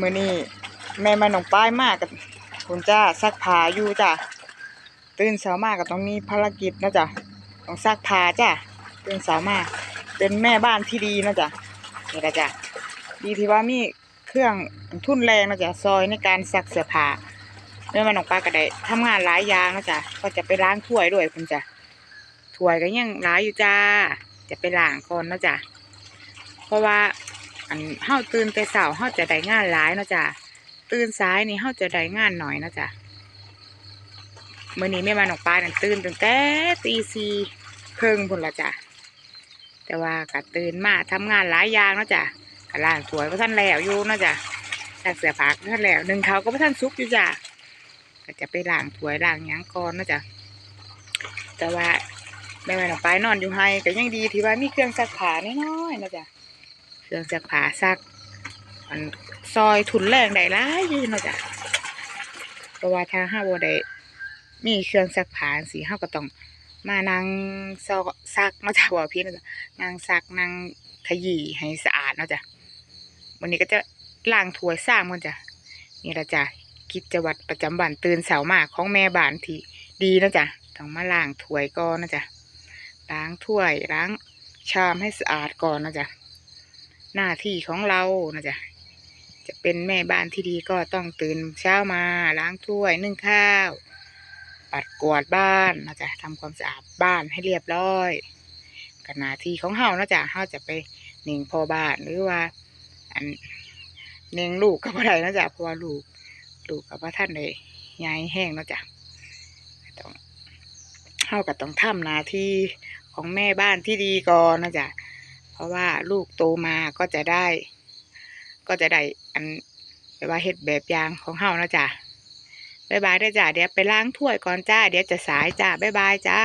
มื้อนี้แม่มาหนองป้ายมากกับคุณจ้าซักผ้าอยู่จ้ะตื่นเช้ามาก็ต้องมีภารกิจนะจ้ะต้องซักผ้าจ้ะตื่นเช้ามากเป็นแม่บ้านที่ดีนะจ้ะนี่ละจ้ะดีที่ว่ามีเครื่องทุ่นแรงนะจ้ะซอยในการซักเสื้อผ้าแม่มาหนองป้ายก็ได้ทำงานหลายอย่างนะจ้ะก็จะไปล้างถ้วยด้วยคุณจ้ะถ้วยก็ยังหลายอยู่จ้า จะไปล้างก่อนนะจ้ะเพราะว่า อันเฮาตื่นแต่เช้าเฮาจะได้งานหลายเนาะจ้ะตื่นสายนี่เฮาจะได้งานหน้อยเนาะจ้ะเมื้อนี้แม่มาหนองปลานั่นตื่นตั้งแต่ตีสี่ครึ่งพุ่นละจ้ะแต่ว่าก็ตื่นมาทำงานหลายอย่างเนาะจ้ะก็ล้างถ้วยก็ท่านแล้วอยู่เนาะจ้ะซักเสือผ้าก็ท่านแล้วหนึ่งเขาก็บ่ท่านซุกอยู่จ้ะก็จะไปล้างถ้วยล้างยังก่อนเนาะจ้ะแต่ว่าแม่มาหนองปลานอนอยู่ให้ก็ยังดีที่ว่ามีเครื่องซักผ้าน้อยๆนะจ้ะ เครื่องซักผ้าซักมันซอยทุนแรงได้หลายอยู่เนาะจ้ะเพราะว่าถ้าห้าบ่ได้มีเครื่องซักผ้าสิเฮาก็ต้องมานั่งซอกซักเนาะจ้ะว่าพี่เนาะจ้ะนั่งซักนั่งขยี้ให้สะอาดเนาะจ้ะวันนี้ก็จะล้างถ้วยซ้ำกันจ้ะนี่ละจ้ะกิจวัตรประจำวันตื่นเช้ามากของแม่บ้านที่ดีนะจ้ะต้องมาล้างถ้วยก่อนนะจ้ะล้างถ้วยล้างชามให้สะอาดก่อนนะจ้ะ หน้าที่ของเรานะจ๊ะจะเป็นแม่บ้านที่ดีก็ต้องตื่นเช้ามาล้างถ้วยนึ่งข้าว ปัดกวาดบ้านนะจ๊ะทำความสะอาดบ้านให้เรียบร้อยกับหน้าที่ของเฮานะจ๊ะเฮาจะไปเน่งพ่อบ้านหรือว่าอันเน่งลูกกับอะไรนะจ๊ะเพราะว่าลูกลูกกับว่าท่านเลยยายแห้งนะจ๊ะต้องเฮาก็ต้องทำหน้าที่ของแม่บ้านที่ดีก่อนนะจ๊ะ ราะว่าลูกโตมาก็จะได้ ก็จะได้อันแบบว่าเฮ็ดแบบยางของเฮานะจ้ะบ๊ายบายด้อจ้ะเดี๋ยวไปล้างถ้วยก่อนจ้า เดี๋ยวจะสายจ้าบ๊ายบายจ้า